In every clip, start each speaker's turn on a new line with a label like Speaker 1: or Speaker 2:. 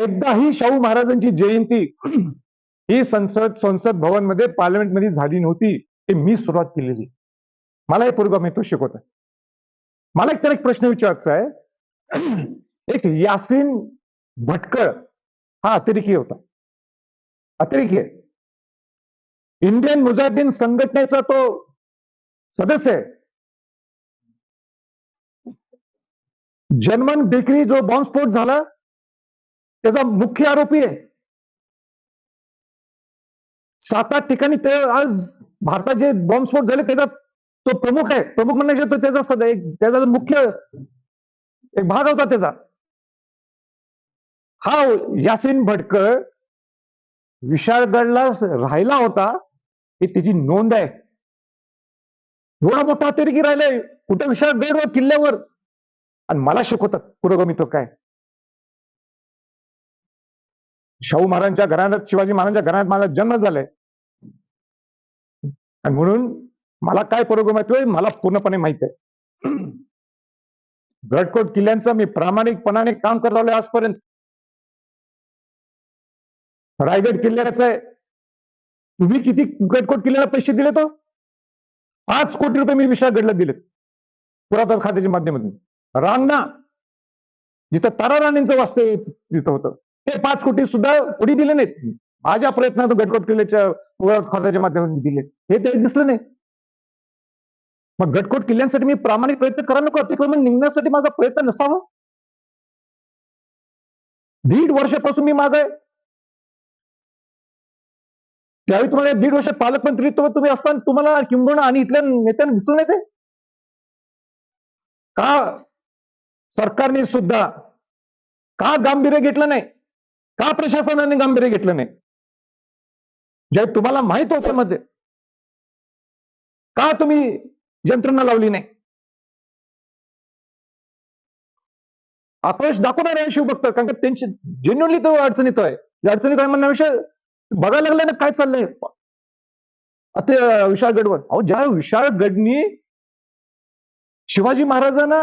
Speaker 1: एकदाही शाहू महाराजांची जयंती ही संसद संसद भवनमध्ये पार्लमेंटमध्ये झाली नव्हती हे मी सुरुवात केलेली. मला हे पूर्वगमी तो शिकवत मला एक तर एक प्रश्न विचारायचा आहे. एक यासीन भटकळ हा अतिरेकी होता. अतिरेकी आहे. इंडियन मुजाहिदीन संघटनेचा तो सदस्य आहे. जर्मन बेकरी जो बॉम्बस्फोट झाला त्याचा मुख्य आरोपी आहे. सात आठ ठिकाणी ते आज भारतात जे बॉम्बस्फोट झाले त्याचा तो प्रमुख आहे. प्रमुख म्हणण्याचे तो त्याचा सध्या एक- त्याचा मुख्य एक भाग होता त्याचा. हा यासीन भटकळ विशाळगडला राहिला होता. ही त्याची नोंद आहे. एवढा मोठा अतिरेकी राहिलाय. कुठे विशाळगडवर किल्ल्यावर? आणि मला शिकवतात. पुरोगमी तो काय? शाहू महाराजांच्या घराण्यात शिवाजी महाराजांच्या घराण्यात माझा जन्म झालाय. आणि म्हणून मला काय पुरोगमत्व आहे मला पूर्णपणे माहीत आहे. गडकोट किल्ल्यांचं मी प्रामाणिकपणाने काम करत आलोय आजपर्यंत. रायगड किल्ल्याचं आहे. तुम्ही किती गडकोट किल्ल्याला पैसे दिले तो? पाच कोटी रुपये मी विशाळगडला दिले पुरातन खात्याच्या माध्यमातून. रांगणा. जिथं तारा राणींचं वास्तव्य तिथं होतं. ते पाच कोटी सुद्धा कोणी दिले नाहीत. माझ्या प्रयत्नातून गटकोट किल्ल्याच्या खर्चाच्या माध्यमातून दिले. हे ते दिसलं नाही. मग गटकोट किल्ल्यांसाठी मी प्रामाणिक प्रयत्न करायला नको अतिक्रमण निघण्यासाठी माझा प्रयत्न नसावा? दीड वर्षापासून मी माझा त्यावेळी तुम्हाला दीड वर्ष पालकमंत्रीत्व तुम्ही असताना तुम्हाला किंबहुना आणि इथल्या नेत्यांना दिसून येते का सरकारने सुद्धा का गांभीर्य घेतलं नाही? का प्रशासनाने गांभीर्य घेतलं नाही? जे तुम्हाला माहीत होतं मध्ये. का तुम्ही यंत्रणा लावली नाही? आक्रोश दाखवणार आहे शिवभक्त कारण का त्यांची जेन्युअनली तो अडचणीत आहे. या अडचणीत आहे म्हणण्याविषयी बघायला लागलं ना काय चाललंय. आता विशाळगडवर अहो ज्या विशाळगडनी शिवाजी महाराजांना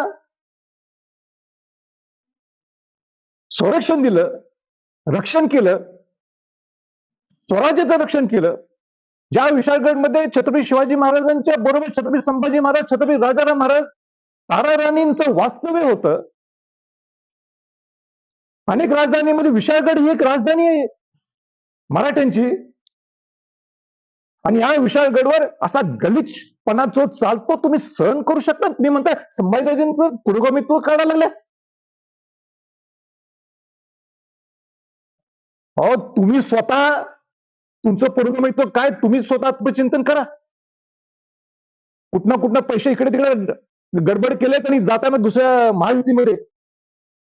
Speaker 1: संरक्षण दिलं रक्षण केलं स्वराज्याचं रक्षण केलं ज्या विशाळगडमध्ये छत्रपती शिवाजी महाराजांच्या बरोबर छत्रपती संभाजी महाराज छत्रपती राजाराम महाराज तारा राणींचं वास्तव्य होतं. अनेक राजधानीमध्ये विशाळगड ही एक राजधानी आहे मराठ्यांची. आणि या विशाळगडवर असा गलिचपणा जो चालतो तुम्ही सहन करू शकता. तुम्ही म्हणता संभाजीराजेंचं पुरोगामित्व काढायला लागलं अहो तुम्ही स्वतः तुमचं पुरोगामित्व काय? तुम्ही स्वतः आत्मचिंतन करा. कुठनं कुठनं पैसे इकडे तिकडे गडबड केलेत आणि जाताना दुसऱ्या महायुतीमध्ये.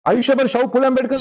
Speaker 1: आयुष्यभर शाहू फुले आंबेडकर.